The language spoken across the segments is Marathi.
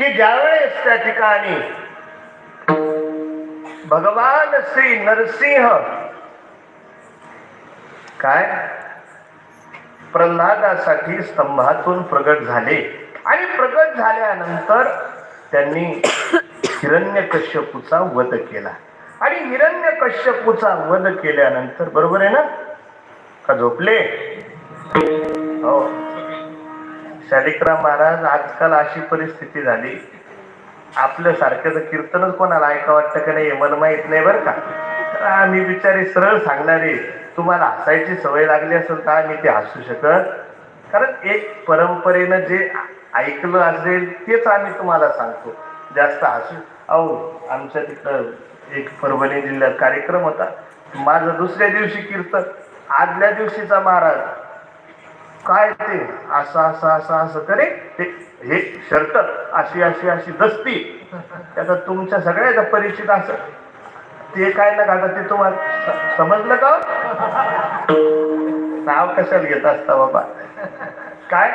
की ज्यावेळेस त्या ठिकाणी भगवान श्री नरसिंह काय प्रल्हादासाठी स्तंभातून प्रगट झाले. आणि प्रगट झाल्यानंतर त्यांनी हिरण्यकश्यपूचा वध केला. आणि हिरण्यकश्यपूचा वध केल्यानंतर बरोबर आहे ना? का झोपले? हो. शालिकराम महाराज आजकाल अशी परिस्थिती झाली. आपल्या तर कीर्तनच कोणाला ऐका वाटतं का नाही हे मला माहीत नाही बरं का. तर आम्ही बिचारे सरळ सांगणारे तुम्हाला हसायची सवय लागली असेल तर आम्ही ते हसू शकत. कारण एक परंपरेनं जे ऐकलं असेल तेच आम्ही तुम्हाला सांगतो. जास्त हसू अहो आमच्या तिथं एक परभणी जिल्ह्यात कार्यक्रम होता. माझं दुसऱ्या दिवशी कीर्तन आदल्या दिवशीचा महाराज. काय ते? असं असं असं असं करे. ते हे शर्ट अशी अशी अशी दसती. त्याचा तुमच्या सगळ्याचा परिचित असं. ते काय ना घालतात ते तुम्हाला समजलं का? नाव कशाला घेत असता बाबा? काय?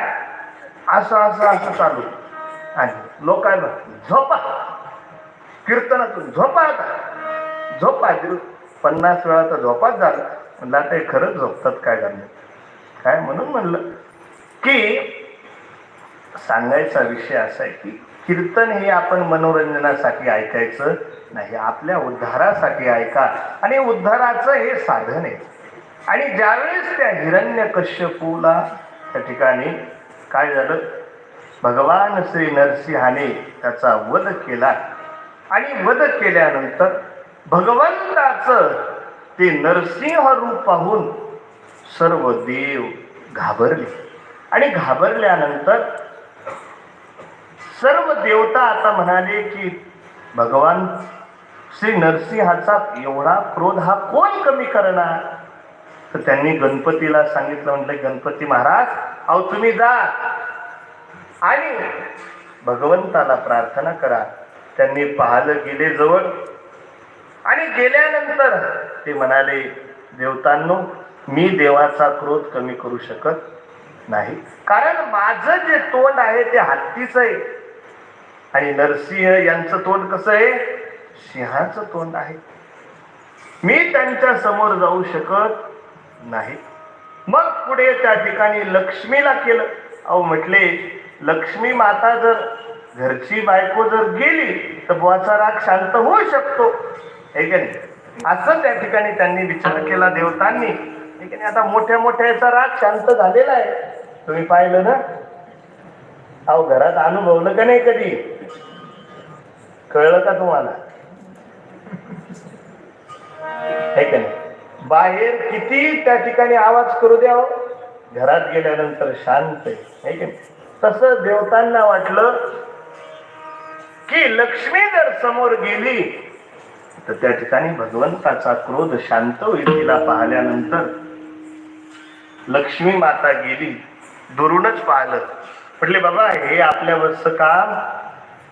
असं असं असं चालू. आणि लोक काय झोपा. कीर्तनातून झोपा आता. झोपा दिल- पन्नास वेळा तर झोपाच झालं. म्हणलं आता हे खरंच झोपतात काय झालं काय म्हणून म्हणलं? की सांगायचा विषय असा आहे की कीर्तन हे आपण मनोरंजनासाठी ऐकायचं नाही आपल्या उद्धारासाठी ऐका. आणि उद्धाराचं हे साधन आहे. आणि ज्यावेळेस त्या हिरण्य कश्यपूला त्या ठिकाणी काय झालं? भगवान श्री नरसिंहाने त्याचा वध केला. आणि वध केल्यानंतर भगवंताचं ते नरसिंह रूप पाहून सर्व देव घाबरले. आणि घाबरल्यानंतर सर्व देवता आता म्हणाले की भगवान श्री नरसिंहाचा एवढा क्रोध हा कोण कमी करणार? तर त्यांनी गणपतीला सांगितलं म्हटलं गणपती महाराज अहो तुम्ही जा आणि भगवंताला प्रार्थना करा. त्यांनी पाहिलं गेले जवळ. आणि गेल्यानंतर ते म्हणाले देवतांनो मी देवाचा क्रोध कमी करू शकत नाही. कारण माझं जे तोंड आहे ते हत्तीचं आहे. आणि नरसिंह यांचं तोंड कसं आहे? सिंहाचं तोंड आहे. मी त्यांच्यासमोर जाऊ शकत नाही. मग पुढे त्या ठिकाणी लक्ष्मीला केलं. अहो म्हटले लक्ष्मी माता जर घरची बायको जर गेली तर बुवाचा राग शांत होऊ शकतो. हे का नाही? असं त्या ठिकाणी त्यांनी विचार केला देवतांनी. ठीक आहे. आता मोठ्या मोठ्या याचा राग शांत झालेला आहे. तुम्ही पाहिलं ना? अहो घरात अनुभवलं का नाही कधी? कळलं का तुम्हाला? हे का नाही? बाहेर किती त्या ठिकाणी आवाज करू द्याव हो. घरात गेल्यानंतर शांत आहे. हे की तसं देवतांना वाटलं की लक्ष्मी जर समोर गेली तर त्या ठिकाणी भगवंताचा क्रोध शांत होईल तिला पाहिल्यानंतर. लक्ष्मी माता गेली दुरूनच पाहिलं. म्हटले बाबा हे आपल्यावरचं काम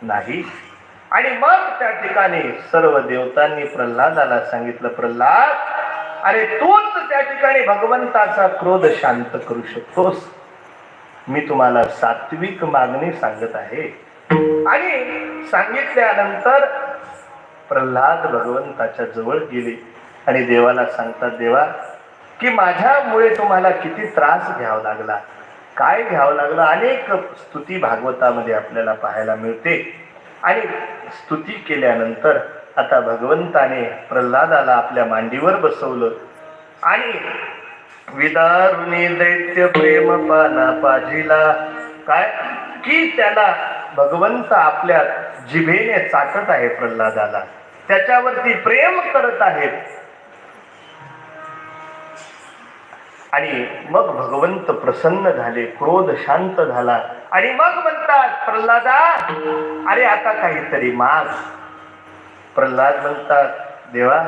नाही. आणि मग त्या ठिकाणी सर्व देवतांनी प्रल्हादाला सांगितलं प्रल्हाद अरे तूच त्या ठिकाणी भगवंताचा क्रोध शांत करू शकतोस. मी तुम्हाला सात्विक मागणी सांगत आहे. आणि सांगितल्यानंतर प्रल्हाद भगवंताच्या जवळ गेले आणि देवाला सांगतात देवा की माझ्यामुळे तुम्हाला किती त्रास घ्यावा लागला काय घ्यावं लागलं अनेक स्तुती भागवतामध्ये आपल्याला पाहायला मिळते. आणि स्तुती केल्यानंतर आता भगवंताने प्रल्हादाला आपल्या मांडीवर बसवलं. आणि विदारुणी दैत्य प्रेम पाना पाजीला काय की त्याला भगवंत आपल्या जिभेने चाटत आहे प्रल्हादाला. त्याच्यावरती प्रेम करत आहेत. आणि मग भगवंत प्रसन्न झाले क्रोध शांत झाला. आणि मग म्हणतात प्रल्हादा अरे आता काहीतरी माग. प्रल्हाद म्हणतात देवा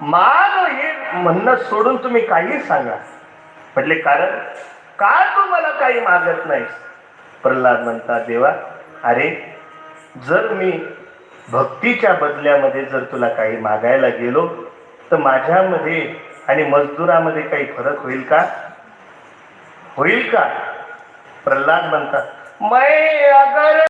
माग हे म्हणणं सोडून तुम्ही काही सांगा. म्हटले कारण का तू मला काही मागत नाहीस? प्रल्हाद म्हणतात देवा अरे जर मी भक्तीच्या बदल्यामध्ये जर तुला काही मागायला गेलो तर माझ्यामध्ये आणि मजदुरामध्ये काही फरक होईल का? होईल का? प्रल्हाद म्हणतात मै अगर